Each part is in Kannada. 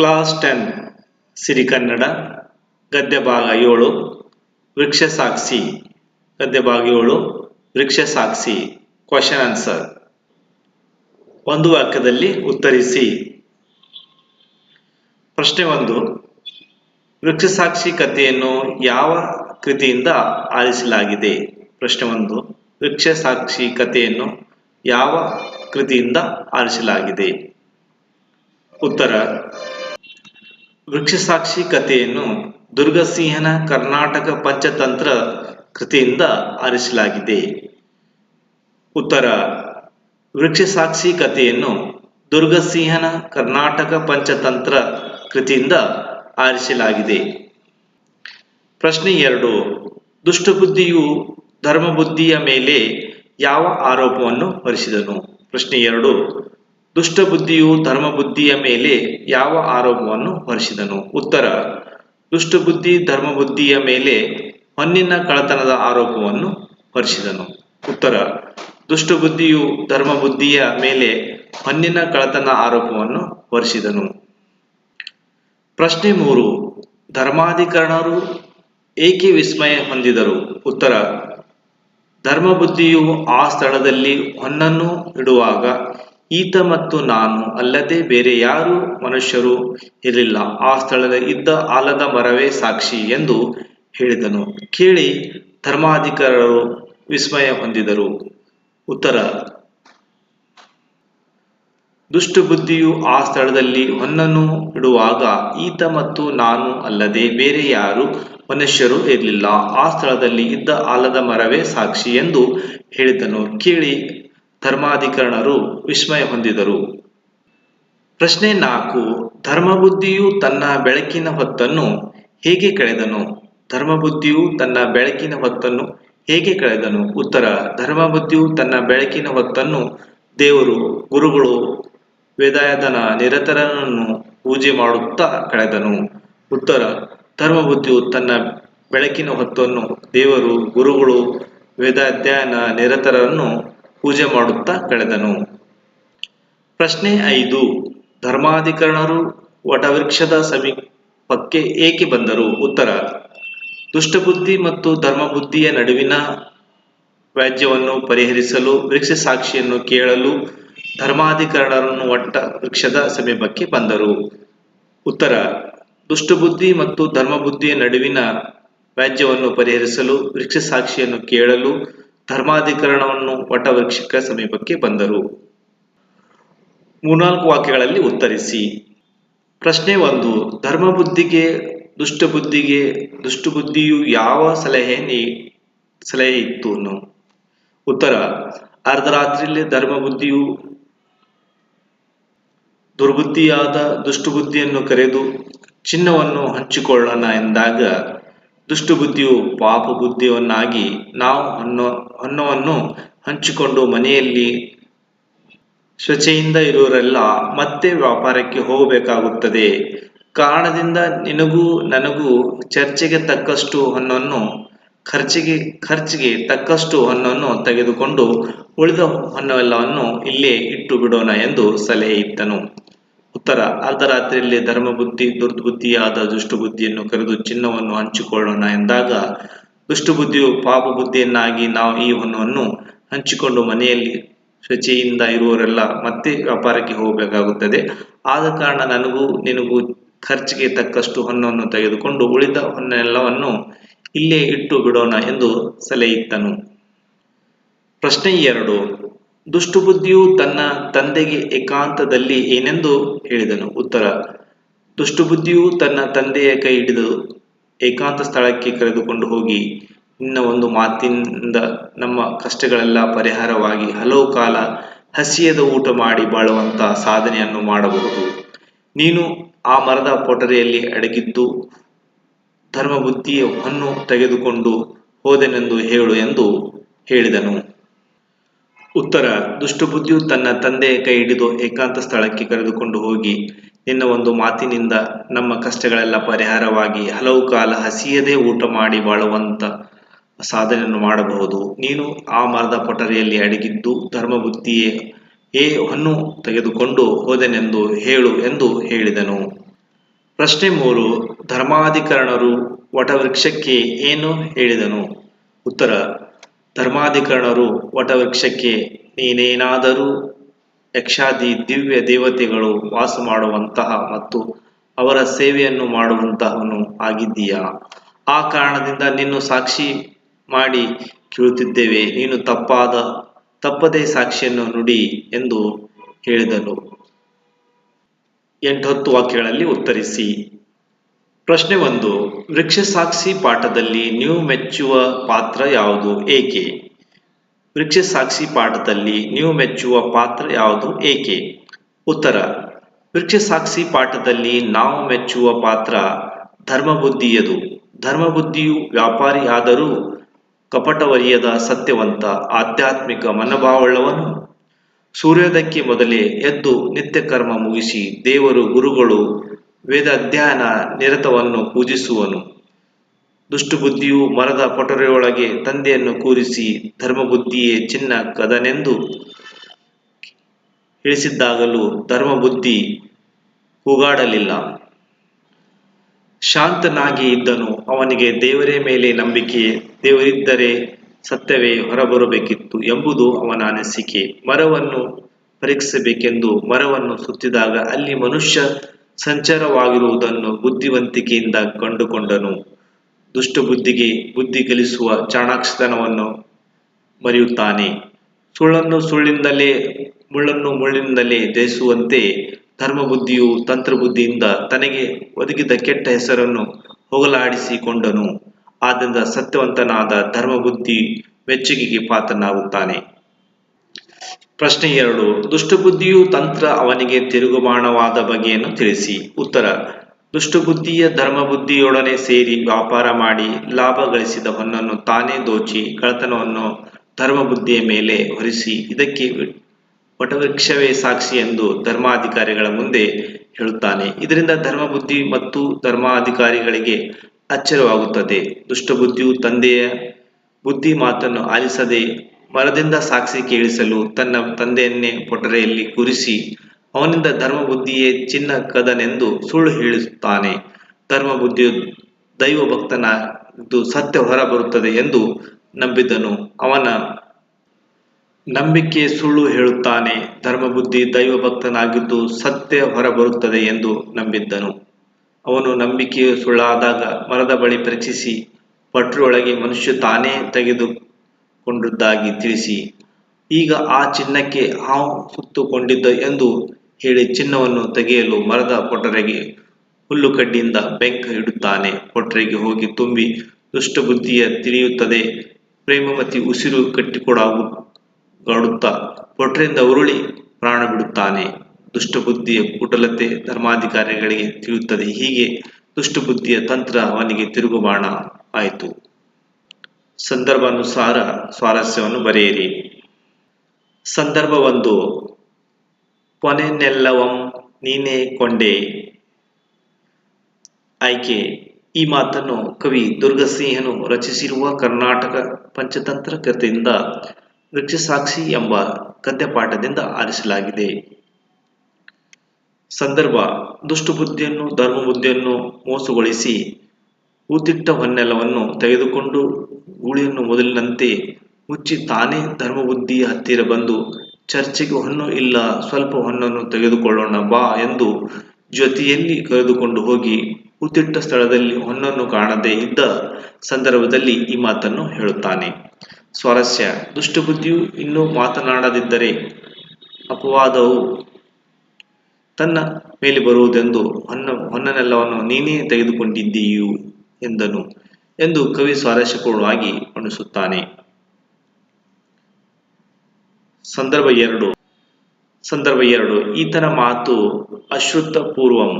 ಕ್ಲಾಸ್ ಟೆನ್ ಸಿರಿಕನ್ನಡ ಗದ್ಯ ಭಾಗ ಏಳು, ವೃಕ್ಷ ಸಾಕ್ಷಿ, ಗದ್ಯ ಭಾಗ ಏಳು, ವೃಕ್ಷ ಸಾಕ್ಷಿ ಕ್ವಶನ್ ಆನ್ಸರ್ ಒಂದು ವಾಕ್ಯದಲ್ಲಿ ಉತ್ತರಿಸಿ. ಪ್ರಶ್ನೆ ಒಂದು, ವೃಕ್ಷ ಸಾಕ್ಷಿ ಕಥೆಯನ್ನು ಯಾವ ಕೃತಿಯಿಂದ ಆರಿಸಲಾಗಿದೆ? ಪ್ರಶ್ನೆ ಒಂದು, ವೃಕ್ಷ ಸಾಕ್ಷಿ ಕಥೆಯನ್ನು ಯಾವ ಕೃತಿಯಿಂದ ಆರಿಸಲಾಗಿದೆ? ಉತ್ತರ ವೃಕ್ಷ ಸಾಕ್ಷಿ ಕಥೆಯನ್ನು ದುರ್ಗಸಿಂಹನ ಕರ್ನಾಟಕ ಪಂಚತಂತ್ರ ಕೃತಿಯಿಂದ ಆರಿಸಲಾಗಿದೆ. ಉತ್ತರ ವೃಕ್ಷಸಾಕ್ಷಿ ಕಥೆಯನ್ನು ದುರ್ಗಸಿಂಹನ ಕರ್ನಾಟಕ ಪಂಚತಂತ್ರ ಕೃತಿಯಿಂದ ಆರಿಸಲಾಗಿದೆ. ಪ್ರಶ್ನೆ ಎರಡು, ದುಷ್ಟಬುದ್ಧಿಯು ಧರ್ಮಬುದ್ಧಿಯ ಮೇಲೆ ಯಾವ ಆರೋಪವನ್ನು ಹೊರಿಸಿದನು? ಪ್ರಶ್ನೆ ಎರಡು ದುಷ್ಟಬುದ್ಧಿಯು ಧರ್ಮಬುದ್ಧಿಯ ಮೇಲೆ ಯಾವ ಆರೋಪವನ್ನು ಹೊರಿಸಿದನು? ಉತ್ತರ, ದುಷ್ಟಬುದ್ಧಿ ಧರ್ಮಬುದ್ಧಿಯ ಮೇಲೆ ಹೊನ್ನಿನ ಕಳತನದ ಆರೋಪವನ್ನು ಹೊರಿಸಿದನು. ಉತ್ತರ, ದುಷ್ಟಬುದ್ಧಿಯು ಧರ್ಮಬುದ್ಧಿಯ ಮೇಲೆ ಹೊನ್ನಿನ ಕಳತನ ಆರೋಪವನ್ನು ಹೊರಿಸಿದನು. ಪ್ರಶ್ನೆ ಮೂರು, ಧರ್ಮಾಧಿಕರಣರು ಏಕೆ ವಿಸ್ಮಯ ಹೊಂದಿದರು? ಉತ್ತರ, ಧರ್ಮಬುದ್ಧಿಯು ಆ ಸ್ಥಳದಲ್ಲಿ ಹೊನ್ನನ್ನು ಇಡುವಾಗ ಈತ ಮತ್ತು ನಾನು ಅಲ್ಲದೆ ಬೇರೆ ಯಾರು ಮನುಷ್ಯರು ಇರಲಿಲ್ಲ. ಆ ಸ್ಥಳದ ಇದ್ದ ಆಲದ ಮರವೇ ಸಾಕ್ಷಿ ಎಂದು ಹೇಳಿದನು. ಕೇಳಿ ಧರ್ಮಾಧಿಕಾರರು ವಿಸ್ಮಯ ಹೊಂದಿದರು. ಉತ್ತರ, ದುಷ್ಟಬುದ್ಧಿಯು ಆ ಸ್ಥಳದಲ್ಲಿ ಹೊನ್ನನ್ನು ಇಡುವಾಗ ಈತ ಮತ್ತು ನಾನು ಅಲ್ಲದೆ ಬೇರೆ ಯಾರು ಮನುಷ್ಯರು ಇರಲಿಲ್ಲ. ಆ ಸ್ಥಳದಲ್ಲಿ ಇದ್ದ ಆಲದ ಮರವೇ ಸಾಕ್ಷಿ ಎಂದು ಹೇಳಿದನು. ಕೇಳಿ ಧರ್ಮಾಧಿಕರಣರು ವಿಸ್ಮಯ ಹೊಂದಿದರು. ಪ್ರಶ್ನೆ ನಾಲ್ಕು, ಧರ್ಮಬುದ್ಧಿಯು ತನ್ನ ಬೆಳಕಿನ ಹೊತ್ತನ್ನು ಹೇಗೆ ಕಳೆದನು? ಧರ್ಮಬುದ್ಧಿಯು ತನ್ನ ಬೆಳಕಿನ ಹೊತ್ತನ್ನು ಹೇಗೆ ಕಳೆದನು? ಉತ್ತರ, ಧರ್ಮಬುದ್ಧಿಯು ತನ್ನ ಬೆಳಕಿನ ಹೊತ್ತನ್ನು ದೇವರು, ಗುರುಗಳು, ವೇದಾಯತನ ನಿರತರನನ್ನು ಪೂಜೆ ಮಾಡುತ್ತಾ ಕಳೆದನು. ಉತ್ತರ, ಧರ್ಮಬುದ್ಧಿಯು ತನ್ನ ಬೆಳಕಿನ ಹೊತ್ತನ್ನು ದೇವರು, ಗುರುಗಳು, ವೇದಾಧ್ಯಯನ ನಿರತರನ್ನು ಪೂಜೆ ಮಾಡುತ್ತಾ ಕಳೆದನು. ಪ್ರಶ್ನೆ ಐದು, ಧರ್ಮಾಧಿಕರಣರು ವಟವೃಕ್ಷದ ಸಮೀಪಕ್ಕೆ ಏಕೆ ಬಂದರು? ಉತ್ತರ, ದುಷ್ಟಬುದ್ಧಿ ಮತ್ತು ಧರ್ಮಬುದ್ಧಿಯ ನಡುವಿನ ವ್ಯಾಜ್ಯವನ್ನು ಪರಿಹರಿಸಲು, ವೃಕ್ಷ ಸಾಕ್ಷಿಯನ್ನು ಕೇಳಲು ಧರ್ಮಾಧಿಕರಣರನ್ನು ಒಟ್ಟ ವೃಕ್ಷದ ಸಮೀಪಕ್ಕೆ ಬಂದರು. ಉತ್ತರ, ದುಷ್ಟಬುದ್ಧಿ ಮತ್ತು ಧರ್ಮಬುದ್ಧಿಯ ನಡುವಿನ ವ್ಯಾಜ್ಯವನ್ನು ಪರಿಹರಿಸಲು, ವೃಕ್ಷ ಸಾಕ್ಷಿಯನ್ನು ಕೇಳಲು ಧರ್ಮಾಧಿಕರಣವನ್ನು ವಟವೃಕ್ಷಕ ಸಮೀಪಕ್ಕೆ ಬಂದರು. ಮೂರ್ನಾಲ್ಕು ವಾಕ್ಯಗಳಲ್ಲಿ ಉತ್ತರಿಸಿ, ಪ್ರಶ್ನೆ ಒಂದು, ಧರ್ಮಬುದ್ಧಿಗೆ, ದುಷ್ಟಬುದ್ಧಿಗೆ, ದುಷ್ಟಬುದ್ಧಿಯು ಯಾವ ಸಲಹೆ ನೀ, ಸಲಹೆ ಇತ್ತು ಉತ್ತರ, ಅರ್ಧರಾತ್ರಿಯಲ್ಲಿ ಧರ್ಮಬುದ್ಧಿಯು ದುರ್ಬುದ್ಧಿಯಾದ ದುಷ್ಟಬುದ್ಧಿಯನ್ನು ಕರೆದು ಚಿನ್ನವನ್ನು ಹಂಚಿಕೊಳ್ಳೋಣ ಎಂದಾಗ ದುಷ್ಟಬುದ್ಧಿಯು ಪಾಪ ಬುದ್ಧಿಯನ್ನಾಗಿ ನಾವು ಅನ್ನೋ, ಅನ್ನವನ್ನು ಹಂಚಿಕೊಂಡು ಮನೆಯಲ್ಲಿ ಸ್ವಚ್ಛೆಯಿಂದ ಇರುವರೆಲ್ಲ ಮತ್ತೆ ವ್ಯಾಪಾರಕ್ಕೆ ಹೋಗಬೇಕಾಗುತ್ತದೆ. ಕಾರಣದಿಂದ ನಿನಗೂ ನನಗೂ ಚರ್ಚೆಗೆ ತಕ್ಕಷ್ಟು ಹಣ್ಣನ್ನು, ಖರ್ಚಿಗೆ ಖರ್ಚಿಗೆ ತಕ್ಕಷ್ಟು ಹಣ್ಣನ್ನು ತೆಗೆದುಕೊಂಡು ಉಳಿದ ಹಣ್ಣವೆಲ್ಲವನ್ನು ಇಲ್ಲೇ ಇಟ್ಟು ಬಿಡೋಣ ಎಂದು ಸಲಹೆ ಇತ್ತನು ಉತ್ತರ, ಅರ್ಧರಾತ್ರಿಯಲ್ಲಿ ಧರ್ಮಬುದ್ಧಿ, ದುರ್ಬುದ್ಧಿಯಾದ ದುಷ್ಟಬುದ್ಧಿಯನ್ನು ಕರೆದು ಚಿನ್ನವನ್ನು ಹಂಚಿಕೊಳ್ಳೋಣ ಎಂದಾಗ, ದುಷ್ಟಬುದ್ಧಿಯು ಪಾಪ ಬುದ್ಧಿಯನ್ನಾಗಿ ನಾವು ಈ ಹೊನ್ನವನ್ನು ಹಂಚಿಕೊಂಡು ಮನೆಯಲ್ಲಿ ಶುಚಿಯಿಂದ ಇರುವವರೆಲ್ಲ ಮತ್ತೆ ವ್ಯಾಪಾರಕ್ಕೆ ಹೋಗಬೇಕಾಗುತ್ತದೆ. ಆದ ಕಾರಣ ನನಗೂ ನಿನಗೂ ಖರ್ಚಿಗೆ ತಕ್ಕಷ್ಟು ಹೊನ್ನವನ್ನು ತೆಗೆದುಕೊಂಡು ಉಳಿದ ಹೊನ್ನೆಲ್ಲವನ್ನು ಇಲ್ಲೇ ಇಟ್ಟು ಬಿಡೋಣ ಎಂದು ಸಲಹೆ ಇತ್ತನು. ಪ್ರಶ್ನೆ ಎರಡು. ದುಷ್ಟಬುದ್ಧಿಯು ತನ್ನ ತಂದೆಗೆ ಏಕಾಂತದಲ್ಲಿ ಏನೆಂದು ಹೇಳಿದನು. ಉತ್ತರ, ದುಷ್ಟಬುದ್ಧಿಯು ತನ್ನ ತಂದೆಯ ಕೈ ಹಿಡಿದು ಏಕಾಂತ ಸ್ಥಳಕ್ಕೆ ಕರೆದುಕೊಂಡು ಹೋಗಿ, ನಿನ್ನ ಒಂದು ಮಾತಿನಿಂದ ನಮ್ಮ ಕಷ್ಟಗಳೆಲ್ಲ ಪರಿಹಾರವಾಗಿ ಹಲವು ಕಾಲ ಹಸಿಯದ ಊಟ ಮಾಡಿ ಬಾಳುವಂತ ಸಾಧನೆಯನ್ನು ಮಾಡಬಹುದು. ನೀನು ಆ ಮರದ ಪೊಟರಿಯಲ್ಲಿ ಅಡಗಿದ್ದು ಧರ್ಮಬುದ್ಧಿಯ ಹೊನ್ನು ತೆಗೆದುಕೊಂಡು ಹೋದೆನೆಂದು ಹೇಳು ಎಂದು ಹೇಳಿದನು. ಉತ್ತರ, ದುಷ್ಟಬುದ್ಧಿಯು ತನ್ನ ತಂದೆಯ ಕೈ ಹಿಡಿದು ಏಕಾಂತ ಸ್ಥಳಕ್ಕೆ ಕರೆದುಕೊಂಡು ಹೋಗಿ, ನಿನ್ನ ಒಂದು ಮಾತಿನಿಂದ ನಮ್ಮ ಕಷ್ಟಗಳೆಲ್ಲ ಪರಿಹಾರವಾಗಿ ಹಲವು ಕಾಲ ಹಸಿಯದೇ ಊಟ ಮಾಡಿ ಬಾಳುವಂತ ಸಾಧನೆಯನ್ನು ಮಾಡಬಹುದು. ನೀನು ಆ ಮರದ ಪೊಟರಿಯಲ್ಲಿ ಅಡಗಿದ್ದು ಧರ್ಮಬುದ್ಧಿಯೇ ಏ ಹೊನ್ನು ತೆಗೆದುಕೊಂಡು ಹೋದೆನೆಂದು ಹೇಳು ಎಂದು ಹೇಳಿದನು. ಪ್ರಶ್ನೆ ಮೂರು, ಧರ್ಮಾಧಿಕರಣರು ವಟವೃಕ್ಷಕ್ಕೆ ಏನು ಹೇಳಿದನು? ಉತ್ತರ ಧರ್ಮಾಧಿಕರಣರು ವಟವೃಕ್ಷಕ್ಕೆ ನೀನೇನಾದರೂ ಯಕ್ಷಾದಿ ದಿವ್ಯ ದೇವತೆಗಳು ವಾಸ ಮಾಡುವಂತಹ ಮತ್ತು ಅವರ ಸೇವೆಯನ್ನು ಮಾಡುವಂತಹವನು ಆಗಿದ್ದೀಯಾ? ಆ ಕಾರಣದಿಂದ ನಿನ್ನ ಸಾಕ್ಷಿ ಮಾಡಿ ಕೇಳುತ್ತಿದ್ದೇವೆ. ನೀನು ತಪ್ಪಾದ, ತಪ್ಪದೇ ಸಾಕ್ಷಿಯನ್ನು ನುಡಿ ಎಂದು ಹೇಳಿದನು. ಎಂಟತ್ತು ವಾಕ್ಯಗಳಲ್ಲಿ ಉತ್ತರಿಸಿ. ಪ್ರಶ್ನೆ ಒಂದು ವೃಕ್ಷ ಸಾಕ್ಷಿ ಪಾಠದಲ್ಲಿ ನೀವು ಮೆಚ್ಚುವ ಪಾತ್ರ ಯಾವುದು, ಏಕೆ? ವೃಕ್ಷ ಸಾಕ್ಷಿ ಪಾಠದಲ್ಲಿ ನೀವು ಮೆಚ್ಚುವ ಪಾತ್ರ ಯಾವುದು, ಏಕೆ? ಉತ್ತರ ವೃಕ್ಷ ಸಾಕ್ಷಿ ಪಾಠದಲ್ಲಿ ನಾವು ಮೆಚ್ಚುವ ಪಾತ್ರ ಧರ್ಮಬುದ್ಧಿಯದು. ಧರ್ಮಬುದ್ಧಿಯು ವ್ಯಾಪಾರಿಯಾದರೂ ಕಪಟವರಿಯದ ಸತ್ಯವಂತ, ಆಧ್ಯಾತ್ಮಿಕ ಮನೋಭಾವವುಳ್ಳವನು. ಸೂರ್ಯೋದಯಕ್ಕೆ ಮೊದಲೇ ಎದ್ದು ನಿತ್ಯ ಕರ್ಮ ಮುಗಿಸಿ ದೇವರು, ಗುರುಗಳು ವೇದ ಅಧ್ಯಯನ ನಿರತವನ್ನು ಪೂಜಿಸುವನು. ದುಷ್ಟಬುದ್ಧಿಯು ಮರದ ಪೊಟರೆಯೊಳಗೆ ತಂದೆಯನ್ನು ಕೂರಿಸಿ ಧರ್ಮಬುದ್ಧಿಯೇ ಚಿನ್ನ ಕದನೆಂದು ಇಳಿಸಿದ್ದಾಗಲೂ ಧರ್ಮಬುದ್ಧಿ ಕೂಗಾಡಲಿಲ್ಲ. ಶಾಂತನಾಗಿ ಇದ್ದನು. ಅವನಿಗೆ ದೇವರೇ ಮೇಲೆ ನಂಬಿಕೆ, ದೇವರಿದ್ದರೆ ಸತ್ಯವೇ ಹೊರಬರಬೇಕಿತ್ತು ಎಂಬುದು ಅವನ ಅನಿಸಿಕೆ. ಮರವನ್ನು ಪರೀಕ್ಷಿಸಬೇಕೆಂದು ಮರವನ್ನು ಸುತ್ತಿದಾಗ ಅಲ್ಲಿ ಮನುಷ್ಯ ಸಂಚಾರವಾಗಿರುವುದನ್ನು ಬುದ್ಧಿವಂತಿಕೆಯಿಂದ ಕಂಡುಕೊಂಡನು. ದುಷ್ಟ ಬುದ್ಧಿಗೆ ಬುದ್ಧಿ ಕಲಿಸುವ ಚಾಣಾಕ್ಷತನವನ್ನು ಮರೆಯುತ್ತಾನೆ. ಸುಳ್ಳನ್ನು ಸುಳ್ಳಿನಿಂದಲೇ, ಮುಳ್ಳನ್ನು ಮುಳ್ಳಿನಿಂದಲೇ ಜಯಿಸುವಂತೆ ಧರ್ಮಬುದ್ಧಿಯು ತಂತ್ರಬುದ್ಧಿಯಿಂದ ತನಗೆ ಒದಗಿದ ಕೆಟ್ಟ ಹೆಸರನ್ನು ಹೋಗಲಾಡಿಸಿಕೊಂಡನು. ಆದ್ದರಿಂದ ಸತ್ಯವಂತನಾದ ಧರ್ಮಬುದ್ಧಿ ಮೆಚ್ಚುಗೆಗೆ ಪಾತ್ರನಾಗುತ್ತಾನೆ. ಪ್ರಶ್ನೆ ಎರಡು, ದುಷ್ಟಬುದ್ಧಿಯು ತಂತ್ರ ಅವನಿಗೆ ತಿರುಗುಬಾಣವಾದ ಬಗೆಯನ್ನು ತಿಳಿಸಿ. ಉತ್ತರ, ದುಷ್ಟಬುದ್ಧಿಯ ಧರ್ಮಬುದ್ಧಿಯೊಡನೆ ಸೇರಿ ವ್ಯಾಪಾರ ಮಾಡಿ ಲಾಭ ಗಳಿಸಿದ ಹೊನ್ನನ್ನು ತಾನೇ ದೋಚಿ ಕಳತನವನ್ನು ಧರ್ಮಬುದ್ಧಿಯ ಮೇಲೆ ಹೊರಿಸಿ, ಇದಕ್ಕೆ ವಟವೃಕ್ಷವೇ ಸಾಕ್ಷಿ ಎಂದು ಧರ್ಮಾಧಿಕಾರಿಗಳ ಮುಂದೆ ಹೇಳುತ್ತಾನೆ. ಇದರಿಂದ ಧರ್ಮಬುದ್ಧಿ ಮತ್ತು ಧರ್ಮಾಧಿಕಾರಿಗಳಿಗೆ ಅಚ್ಚರವಾಗುತ್ತದೆ. ದುಷ್ಟಬುದ್ಧಿಯು ತಂದೆಯ ಬುದ್ಧಿ ಮಾತನ್ನು ಆಲಿಸದೆ ಮರದಿಂದ ಸಾಕ್ಷಿ ಕೇಳಿಸಲು ತನ್ನ ತಂದೆಯನ್ನೇ ಪೊಟರೆಯಲ್ಲಿ ಕೂರಿಸಿ, ಅವನಿಂದ ಧರ್ಮಬುದ್ಧಿಯೇ ಚಿನ್ನ ಕದನೆಂದು ಸುಳ್ಳು ಹೇಳುತ್ತಾನೆ. ಧರ್ಮಬುದ್ಧಿಯು ದೈವ ಭಕ್ತನಾಗಿದ್ದು ಸತ್ಯ ಹೊರಬರುತ್ತದೆ ಎಂದು ನಂಬಿದನು. ಅವನ ನಂಬಿಕೆ ಸುಳ್ಳು ಹೇಳುತ್ತಾನೆ. ಧರ್ಮಬುದ್ಧಿ ದೈವ ಭಕ್ತನಾಗಿದ್ದು ಸತ್ಯ ಹೊರಬರುತ್ತದೆ ಎಂದು ನಂಬಿದ್ದನು. ಅವನು ನಂಬಿಕೆಯು ಸುಳ್ಳಾದಾಗ ಮರದ ಬಳಿ ಪರೀಕ್ಷಿಸಿ ಪಟ್ರಿಯೊಳಗೆ ಮನುಷ್ಯ ತಾನೇ ತೆಗೆದುಕೊಂಡಿದ್ದಾಗಿ ತಿಳಿಸಿ, ಈಗ ಆ ಚಿನ್ನಕ್ಕೆ ಹಾವು ಸುತ್ತುಕೊಂಡಿದ್ದ ಎಂದು ಹೇಳಿ ಚಿನ್ನವನ್ನು ತೆಗೆಯಲು ಮರದ ಕೊಠರೆಗೆ ಹುಲ್ಲು ಕಡ್ಡಿಯಿಂದ ಬೆಂಕ ಇಡುತ್ತಾನೆ. ಕೊಠರೆಗೆ ಹೋಗಿ ತುಂಬಿ ದುಷ್ಟಬುದ್ಧಿಯ ತಿಳಿಯುತ್ತದೆ. ಪ್ರೇಮವತಿ ಉಸಿರು ಕಟ್ಟಿಕೊಡಾಗುತ್ತಾ ಕೊಟ್ರೆಯಿಂದ ಉರುಳಿ ಪ್ರಾಣ ಬಿಡುತ್ತಾನೆ ದುಷ್ಟಬುದ್ಧಿಯ ಕುಟಲತೆ ಧರ್ಮಾಧಿಕಾರಿಗಳಿಗೆ ತಿಳಿಯುತ್ತದೆ. ಹೀಗೆ ದುಷ್ಟಬುದ್ಧಿಯ ತಂತ್ರ ಅವನಿಗೆ ತಿರುಗುಬಾಣ. ಆಯಿತು. ಸಂದರ್ಭಾನುಸಾರ ಸ್ವಾರಸ್ಯವನ್ನು ಬರೆಯಿರಿ. ಸಂದರ್ಭ ಒಂದು ಕೊನೆನೆಲ್ಲವಂ ನೀನೇ ಕೊಂಡೆ. ಆಯ್ಕೆ, ಈ ಮಾತನ್ನು ಕವಿ ದುರ್ಗಸಿಂಹನು ರಚಿಸಿರುವ ಕರ್ನಾಟಕ ಪಂಚತಂತ್ರ ಕೃತಿಯಿಂದ ವೃಕ್ಷಸಾಕ್ಷಿ ಎಂಬ ಗದ್ಯಪಾಠದಿಂದ ಆರಿಸಲಾಗಿದೆ. ಸಂದರ್ಭ, ದುಷ್ಟಬುದ್ಧಿಯನ್ನು, ಧರ್ಮಬುದ್ಧಿಯನ್ನು ಮೋಸಗೊಳಿಸಿ ಊತಿಟ್ಟ ಹೊನ್ನೆಲವನ್ನು ತೆಗೆದುಕೊಂಡು ಗೂಳಿಯನ್ನು ಮೊದಲಿನಂತೆ ಮುಚ್ಚಿ ತಾನೇ ಧರ್ಮಬುದ್ಧಿಯ ಹತ್ತಿರ ಬಂದು ಚರ್ಚೆಗೆ ಹೊನ್ನು ಇಲ್ಲ ಸ್ವಲ್ಪ ಹೊನ್ನನ್ನು ತೆಗೆದುಕೊಳ್ಳೋಣ ಬಾ ಎಂದು ಜೊತೆಯಲ್ಲಿ ಕರೆದುಕೊಂಡು ಹೋಗಿ ಕೂತಿಟ್ಟ ಸ್ಥಳದಲ್ಲಿ ಹೊನ್ನನ್ನು ಕಾಣದೇ ಇದ್ದ ಸಂದರ್ಭದಲ್ಲಿ ಈ ಮಾತನ್ನು ಹೇಳುತ್ತಾನೆ. ಸ್ವಾರಸ್ಯ, ದುಷ್ಟಬುದ್ಧಿಯು ಇನ್ನೂ ಮಾತನಾಡದಿದ್ದರೆ ಅಪವಾದವು ತನ್ನ ಮೇಲೆ ಬರುವುದೆಂದು ಹೊನ್ನ ಹೊನ್ನನೆಲ್ಲವನ್ನು ನೀನೇ ತೆಗೆದುಕೊಂಡಿದ್ದೀಯು. ಎಂದನು ಎಂದು ಕವಿ ಸ್ವಾರಸ್ಯಪೂರ್ಣವಾಗಿ ವರ್ಣಿಸುತ್ತಾನೆ ಸಂದರ್ಭ ಎರಡು. ಸಂದರ್ಭ ಎರಡು. ಈತನ ಮಾತು ಅಶ್ರುತ ಪೂರ್ವಂ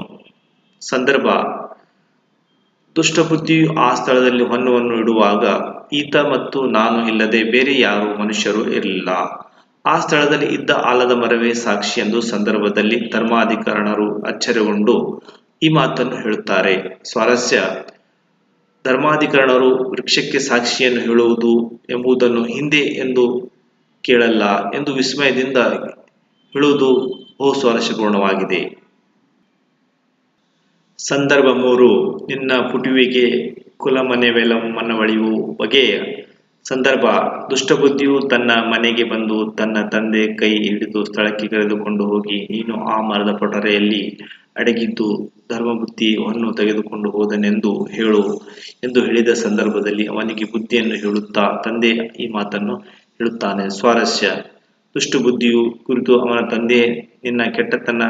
ಸಂದರ್ಭ. ದುಷ್ಟಬುದ್ಧಿಯು ಆ ಸ್ಥಳದಲ್ಲಿ ಹೊನ್ನವನ್ನು ಇಡುವಾಗ ಈತ ಮತ್ತು ನಾನು ಇಲ್ಲದೆ ಬೇರೆ ಯಾರು ಮನುಷ್ಯರು ಇರಲಿಲ್ಲ. ಆ ಸ್ಥಳದಲ್ಲಿ ಇದ್ದ ಆಲದ ಮರವೇ ಸಾಕ್ಷಿ ಎಂದು ಸಂದರ್ಭದಲ್ಲಿ ಧರ್ಮಾಧಿಕರಣರು ಅಚ್ಚರಿಗೊಂಡು ಈ ಮಾತನ್ನು ಹೇಳುತ್ತಾರೆ. ಸ್ವಾರಸ್ಯ. ಧರ್ಮಾಧಿಕರಣರು ವೃಕ್ಷಕ್ಕೆ ಸಾಕ್ಷಿಯನ್ನು ಹೇಳುವುದು ಎಂಬುದನ್ನು ಹಿಂದೆ ಎಂದು ಕೇಳಲ್ಲ ಎಂದು ವಿಸ್ಮಯದಿಂದ ಹೇಳುವುದು ಬಹು ಸ್ವಾರಸ್ಯಪೂರ್ಣವಾಗಿದೆ ಸಂದರ್ಭ ಮೂರು, ನಿನ್ನ ಪುಟುವಿಗೆ ಮನವಳಿವು ಬಗೆಯ ಸಂದರ್ಭ, ದುಷ್ಟಬುದ್ಧಿಯು ತನ್ನ ಮನೆಗೆ ಬಂದು ತನ್ನ ತಂದೆ ಕೈ ಹಿಡಿದು ಸ್ಥಳಕ್ಕೆ ಕರೆದುಕೊಂಡು ಹೋಗಿ, ನೀನು ಆ ಮರದ ಪೊಟರೆಯಲ್ಲಿ ಅಡಗಿದ್ದು ಧರ್ಮಬುದ್ಧಿಯನ್ನು ತೆಗೆದುಕೊಂಡು ಹೋದನೆಂದು ಹೇಳು ಎಂದು ಹೇಳಿದ ಸಂದರ್ಭದಲ್ಲಿ ಅವನಿಗೆ ಬುದ್ಧಿಯನ್ನು ಹೇಳುತ್ತಾ ತಂದೆ ಈ ಮಾತನ್ನು ಹೇಳುತ್ತಾನೆ. ಸ್ವಾರಸ್ಯ. ದುಷ್ಟು ಬುದ್ಧಿಯು ಕುರಿತು ಅವನ ತಂದೆ ನಿನ್ನ ಕೆಟ್ಟತನ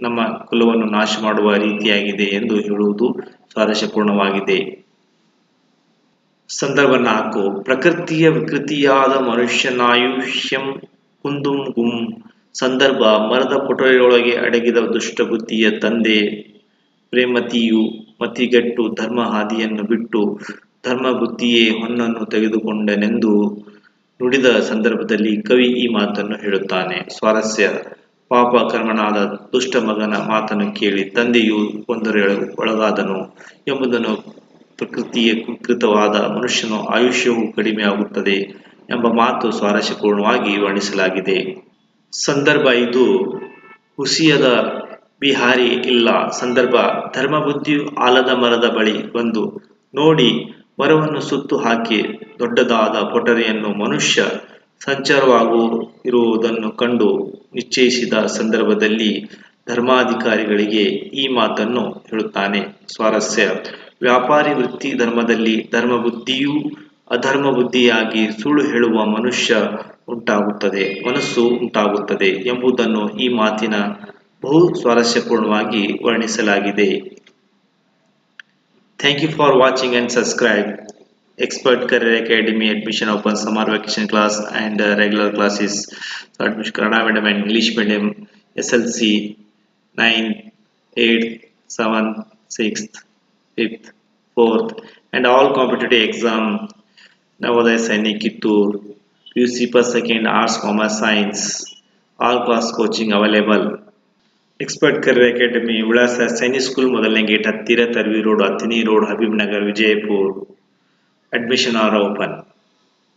ನಮ್ಮ ಕುಲವನ್ನು ನಾಶ ಮಾಡುವ ರೀತಿಯಾಗಿದೆ ಎಂದು ಹೇಳುವುದು ಸ್ವಾರಸ್ಯಪೂರ್ಣವಾಗಿದೆ. ಸಂದರ್ಭ ನಾಲ್ಕು. ಪ್ರಕೃತಿಯ ವಿಕೃತಿಯಾದ ಮನುಷ್ಯನಾಯುಷ್ಯಂ ಕುಂದುಂ ಗುಂ ಸಂದರ್ಭ ಮರದ ಕೊಠಡಿಯೊಳಗೆ ಅಡಗಿದ ದುಷ್ಟ ಬುದ್ಧಿಯ ತಂದೆ ಪ್ರೇಮತಿಯು ಮತಿಗೆಟ್ಟು ಧರ್ಮ ಹಾದಿಯನ್ನು ಬಿಟ್ಟು ಧರ್ಮ ಬುದ್ಧಿಯೇ ಹೊನ್ನನ್ನು ತೆಗೆದುಕೊಂಡನೆಂದು ನುಡಿದ ಸಂದರ್ಭದಲ್ಲಿ ಕವಿ ಈ ಮಾತನ್ನು ಹೇಳುತ್ತಾನೆ. ಸ್ವಾರಸ್ಯ. ಪಾಪ ಕರ್ಮನಾದ ದುಷ್ಟ ಮಗನ ಮಾತನ್ನು ಕೇಳಿ ತಂದೆಯು ಒಂದರ ಒಳಗಾದನು ಎಂಬುದನ್ನು ಪ್ರಕೃತಿಯ ಕುಕೃತವಾದ ಮನುಷ್ಯನು ಆಯುಷ್ಯವು ಕಡಿಮೆಯಾಗುತ್ತದೆ ಎಂಬ ಮಾತು ಸ್ವಾರಸ್ಯಪೂರ್ಣವಾಗಿ ವರ್ಣಿಸಲಾಗಿದೆ. ಸಂದರ್ಭ ಇದು ಹುಸಿಯದ ಬಿಹಾರಿ ಇಲ್ಲ. ಸಂದರ್ಭ, ಧರ್ಮಬುದ್ಧಿ ಆಲದ ಮರದ ಬಳಿ ಬಂದು ನೋಡಿ ಮರವನ್ನು ಸುತ್ತು ಹಾಕಿ ದೊಡ್ಡದಾದ ಪೊಟರೆಯನ್ನು ಮನುಷ್ಯ ಸಂಚಾರವಾಗು ಇರುವುದನ್ನು ಕಂಡು ನಿಶ್ಚಯಿಸಿದ ಸಂದರ್ಭದಲ್ಲಿ ಧರ್ಮಾಧಿಕಾರಿಗಳಿಗೆ ಈ ಮಾತನ್ನು ಹೇಳುತ್ತಾನೆ. ಸ್ವಾರಸ್ಯ, ವ್ಯಾಪಾರಿ ವೃತ್ತಿ ಧರ್ಮದಲ್ಲಿ ಧರ್ಮಬುದ್ಧಿಯೂ ಅಧರ್ಮ ಬುದ್ಧಿಯಾಗಿ ಸುಳ್ಳು ಹೇಳುವ ಮನುಷ್ಯ ಉಂಟಾಗುತ್ತದೆ, ಮನಸ್ಸು ಉಂಟಾಗುತ್ತದೆ ಎಂಬುದನ್ನು ಈ ಮಾತಿನ ಬಹು ಸ್ವಾರಸ್ಯಪೂರ್ಣವಾಗಿ ವರ್ಣಿಸಲಾಗಿದೆ. Thank you for watching and subscribe expert career academy admission open summer vacation class and regular classes admission Kannada medium and English medium S L C nine eight seven sixth fifth fourth and all competitive exam navodaya sainik kittur puc per second arts commerce science all class coaching available expert career academy ವಿಳಾಸ ಸೈನಿಕ್ ಸ್ಕೂಲ್ ಮೊದಲನೇ ಗೇಟ್ ಹತ್ತಿರ Tarvi road ಹತ್ತಿನಿ road Habib Nagar Vijayapur admission are open